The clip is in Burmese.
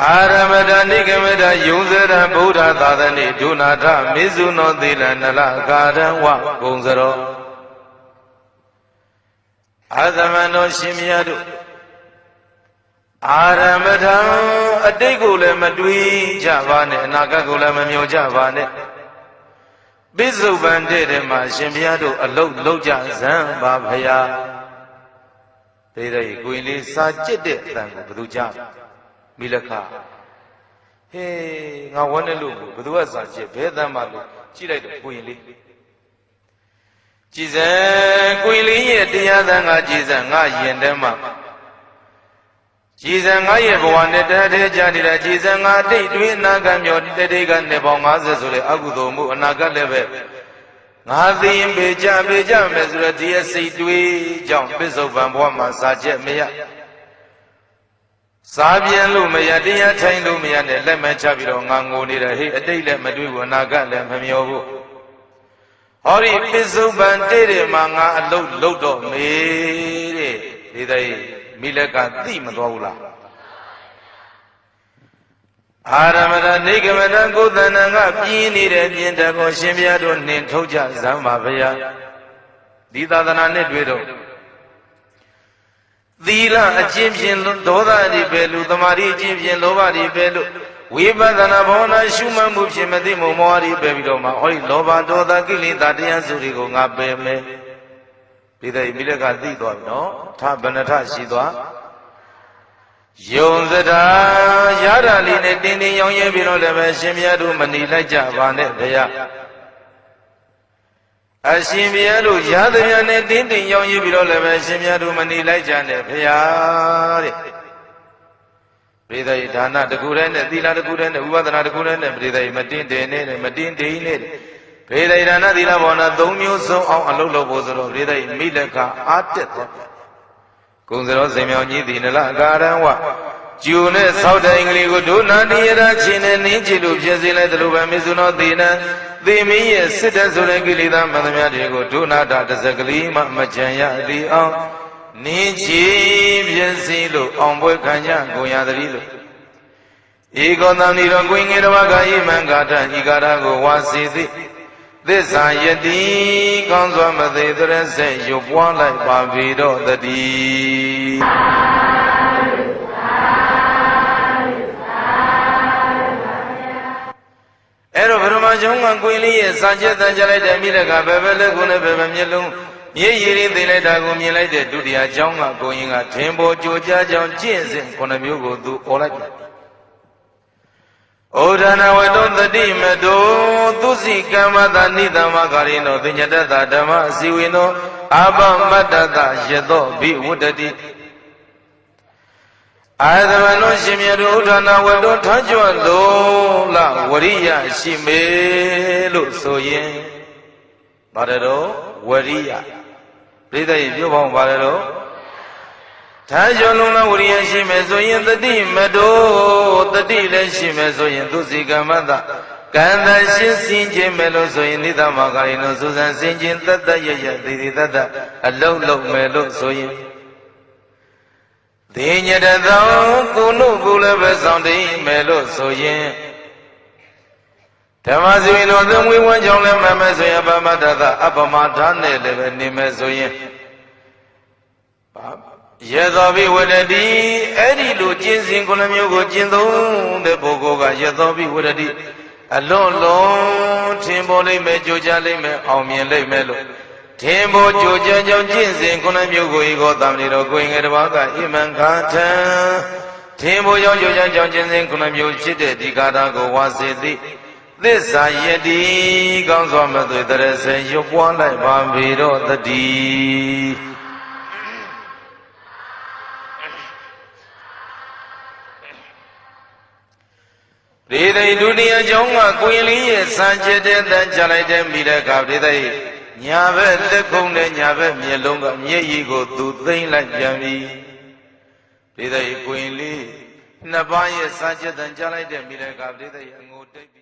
အာရမဒနိကမဒယုံဇရဗုဒ္ဓသာသနိဒုနာထမေဇုနောသီလနလကာရံဝဂုံစရောအာသမန္တောရှင်မြတ်တို့အာရမထံအတိတ်ကိုလည်းမတွေးကြပါနဲ့အနာဂတ်ကိုလည်းမမျှော်ကြပါနဲ့ပိစုပန်တဲ့တဲ့မှာရှင်ဘုရားတို့အလုတ်လုတ်ကြဇံပါဖရာဒေတဲ့ကိုရင်လေးစာကြစ်တဲ့အတန်ကိုဘယ်သူကြ မိလခဟေးငါဝန်းနေလို့ဘယ်သူကစာကြစ်ဘယ်တမ်းမှလို့ကြည့်လိုက်တော့ကိုရင်လေးကြည်စံကိုရင်လေးရဲ့တရားသံကကြည်စံငါယင်တဲမှာကြည်စံငါရဲ့ဘဝနဲ့တည်းတည်းကြနေတဲ့ကြည်စံငါအတိတ်တွင်အနာဂတ်မျိုးတတိကနေပေါင်း50ဆိုတဲ့အကုသိုလ်မှုအနာဂတ်လည်းပဲငါသိရင်ပေကြပေကြမယ်ဆိုတော့ဒီအစိတ်တွေးကြောင့်ပစ္စုပန်ဘဝမှာစာချက်မရ စားပြန်လို့မရတရားထိုင်လို့မရနဲ့လက်မချပြီးတော့ငါငိုနေတာဟေ့အတိတ်လည်းမတွေ့ဘူးအနာဂတ်လည်းမမျောဘူးဟောဒီပစ္စုပန်တဲ့တယ်မှာငါအလုတ်လုတ်တော့မေးတဲ့ဒီတဲ့မိလက်ကသိမသွားဘူးလားအာရမရနေကမတံကိုယ်တဏ္ဍကပြင်းနေတဲ့ပြင်တကောရှင်ဘုရားတို့နှင်ထုတ်ကြဇမ်းပါဗျာဒီသာသနာနဲ့တွေ့တော့ သီလအကျင့်ဖြင့်ဒေါသတွေပဲလူတမာရီအကျင့်ဖြင့်လောဘတွေပဲလို့ဝိပဿနာဘောနာရှုမှတ်မှုဖြင့်မသိမမောဟတွေပဲပြီးတော့မှဟောဒီလောဘဒေါသကိလေသာတရားစုတွေကိုငါပယ်မယ်ဒီတဲ့မိလက်ကသိသွားပြီနော်ထဗနထရှိသွားယုံစတာရတာလေးနဲ့တင်းတင်းရောင်းရဲပြီးတော့လည်းပဲရှင်မြတ်တို့မနေလိုက်ကြပါနဲ့တရား အရှင်ဘုရားတို့ရသမျှနဲ့တင်းတင်းရောင်းရဲပြီးတော့လည်းပဲရှင်မြတ်တို့မနေလိုက်ကြနဲ့ဘုရားတဲ့ပရိသေဒါနတကူတဲ့နဲ့သီလတကူတဲ့နဲ့ဥပဒနာတကူတဲ့နဲ့ပရိသေမတင်းတင်းနဲ့မတင်းတင်းနဲ့ပရိသေဒါနသီလဘောနာ၃မျိုးစုံအောင်အလုပ်လုပ်ဖို့ဆိုတော့ပရိသေမိလက်ကအာတက်သွားကုံစရောစိန်မြောင်ကြီးသည်နလအကာရံဝကျူနဲ့ဆောက်တဲ့အင်္ဂလိပ်ကိုဒုနာတိယရာချင်းနဲ့နင်းချီလို့ဖြစ်စေလိုက်သလိုပဲမေဇုနောသေနံ သေမင်းရဲ့စစ်တဲ့ဆိုတဲ့ကိလေသာမန္တများတွေကိုဒုနာတာတစ်စကလေးမှမကြံရသည်အောင်နင်းချီဖြစ်စေလို့အောင်ပွဲခံရကုန်ရသည်လို့ဧကောသံဤတော်ကိုင်ငယ်တော်ကဣမံဂါထဤကာရကိုဝါစီသည်သစ္စာယတိကောင်းစွာမသေးတရဆက်ရုပ်ပွားလိုက်ပါပြီတော့တည်း အဲ့တော့ဗရမကျောင်းကကိုင်လေးရဲ့စာချက်တန်ကြလိုက်တဲ့မိလကဘယ်ဘယ်လက်ကုနဲ့ဘယ်ဘယ်မျက်လုံးမြေရည်ရင်းသိလိုက်တာကိုမြင်လိုက်တဲ့ဒုတိယကျောင်းကကိုရင်ကထင်ပေါ်ကြိုကြားကြောင်ကျင့်စဉ်ခုနှစ်မျိုးကိုသူអော်လိုက်တယ်ဩဒနာဝတောတတိမတောသူစီကမ္မတာနိတမကာရိနောသင်္ညတတဓမ္မအစီဝေနောအပမတ္တတယသောဘိဝတ္တတိ အာသမနုရှင်မြတ်တို့ဥဒနာဝတ္တောထကြွလို့လဝရိယရှိမေလို့ဆိုရင်ပါတယ်တော့ဝရိယပြိဿရေပြောပေါင်းပါတယ်တော့ထာကျော်လုံးလားဝရိယရှိမယ်ဆိုရင်တတိမတော်တတိလည်းရှိမယ်ဆိုရင်သူစီကမ္မတကံတရှင်းစင်ခြင်းမယ်လို့ဆိုရင်နိသမကာရိနောစူဇန်စင်ခြင်းတတ္တရရသေသေးတတ္တအလုံးလုံးမယ်လို့ဆိုရင် သေညတသောကုနုကုလည်းပဲဆောင်တိမယ်လို့ဆိုရင်ဓမ္မစီဝင်တော်သံဝေဝန်းကြောင့်လည်းမမဲ့ဆိုရင်ဗမတ္တသအပမထာနဲ့လည်းပဲနေမယ်ဆိုရင်ယေသောဘိဝရတိအဲ့ဒီလိုကျင့်စဉ်ခုနှမျိုးကိုကျင့်သုံးတဲ့ပုဂ္ဂိုလ်ကယေသောဘိဝရတိအလွန်လုံးထင်ပေါ်လိမ့်မယ်ကြိုးကြလိမ့်မယ်အောင်မြင်လိမ့်မယ်လို့ ထင်ပေါ်ကြိုးကြကြောင့်ကျင့်စဉ်ခုနှမျိုးကိုဤကောတံလီတော်ကိုင်ငယ်တစ်ပါးကဣမံခါထံထင်ပေါ်ကြောင့်ကြိုးကြကြောင့်ကျင့်စဉ်ခုနှမျိုးဖြစ်တဲ့ဒီကာတာကိုဝါစေသည်သစ္စာယတိကောင်းစွာမသွေတရစေရွပွားလိုက်ပါပြီတော့တတိဒေသိဒုတိယကျောင်းကကိုရင်လေးရဲ့စံကျက်တဲ့တန်ချလိုက်တဲ့မိတဲ့ကဒေသိ ညာဘက်လက်ခုံးနဲ့ညာဘက်မျက်လုံးကမျက်ရည်ကိုသူသိမ့်လိုက်ပြန်ပြီဒေသိကိုရင်လေးနှစ်ပါးရဲ့စံကျက်တန်ချလိုက်တဲ့မိတဲ့ကဒေသိအငိုတိတ်ပြီ